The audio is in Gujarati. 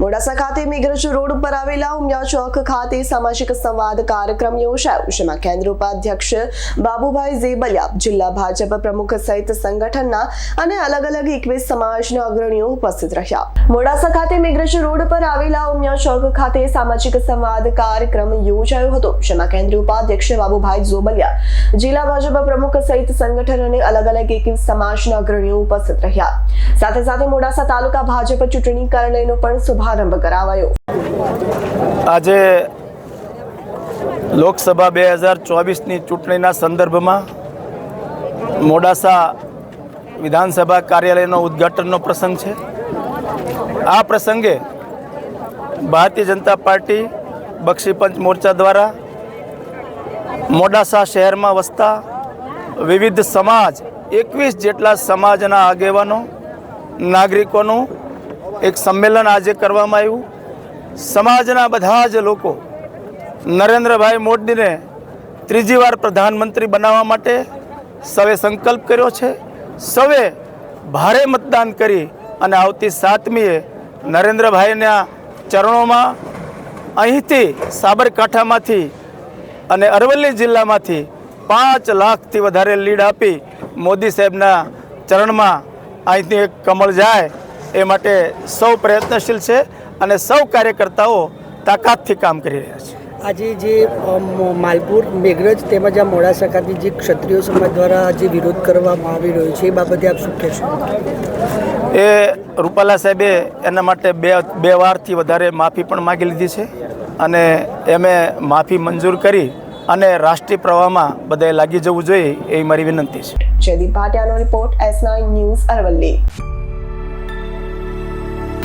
મોડાસા ખાતે મેઘરજ રોડ ઉપર આવેલા ઉમિયા ચોક ખાતે સામાજિક સંવાદ કાર્યક્રમ યોજાયો, જેમાં કેન્દ્ર ઉપાધ્યક્ષ બાબુભાઈ ઝેબલિયા, જિલ્લા ભાજપ પ્રમુખ સહિત સંગઠનના અને અલગ અલગ એકવીસ સમાજના અગ્રણીઓ ઉપસ્થિત રહ્યા. મોડાસા ખાતે મેઘરજ રોડ પર આવેલા ઉમિયા ચોક ખાતે સામાજિક સંવાદ કાર્યક્રમ યોજાયો હતો, જેમાં કેન્દ્ર ઉપાધ્યક્ષ બાબુભાઈ ઝોબલિયા, જિલ્લા ભાજપ પ્રમુખ સહિત સંગઠન અને અલગ અલગ એકવીસ સમાજના અગ્રણીઓ ઉપસ્થિત રહ્યા. સાથે સાથે મોડાસા તાલુકા ભાજપ ચૂંટણી કાર્યાલયનો પણ શુભારંભ કરાવાયો. આજે લોકસભા બે હજાર ચોવીસની ચૂંટણીના સંદર્ભમાં મોડાસા વિધાનસભા કાર્યાલયનો ઉદ્ઘાટનનો પ્રસંગ છે. આ પ્રસંગે ભારતીય જનતા પાર્ટી બક્ષીપંચ મોરચા દ્વારા મોડાસા શહેરમાં વસતા વિવિધ સમાજ, એકવીસ જેટલા સમાજના આગેવાનો, નાગરિકોનું એક સંમેલન આજે કરવામાં આવ્યું. સમાજના બધા જ લોકો નરેન્દ્રભાઈ મોદીને ત્રીજી વાર પ્રધાનમંત્રી બનાવવા માટે સૌએ સંકલ્પ કર્યો છે. સૌએ ભારે મતદાન કરી અને આવતી સાતમીએ નરેન્દ્રભાઈના ચરણોમાં અહીંથી સાબરકાંઠામાંથી અને અરવલ્લી જિલ્લામાંથી પાંચ લાખથી વધારે લીડ આપી મોદી સાહેબના ચરણમાં અહીંથી એક કમળ જાય એ માટે સૌ પ્રયત્નશીલ છે અને સૌ કાર્યકર્તાઓ તાકાતથી કામ કરી રહ્યા છે. આજે જે માલપુર મેઘરજ તેમજ આ મોડાસા ખાતે જે ક્ષત્રિય સમાજ દ્વારા જે વિરોધ કરવામાં આવી રહ્યો છે એ બાબતે આપ શું કહેશો? એ રૂપાલા સાહેબે એના માટે બે બે વારથી વધારે માફી પણ માગી લીધી છે અને એમે માફી મંજૂર કરી અને રાષ્ટ્રીય પ્રવાહમાં બધાએ લાગી જવું જોઈએ એ મારી વિનંતી છે. Jaydeep ભાટિયાનો report S nine news Aravalli.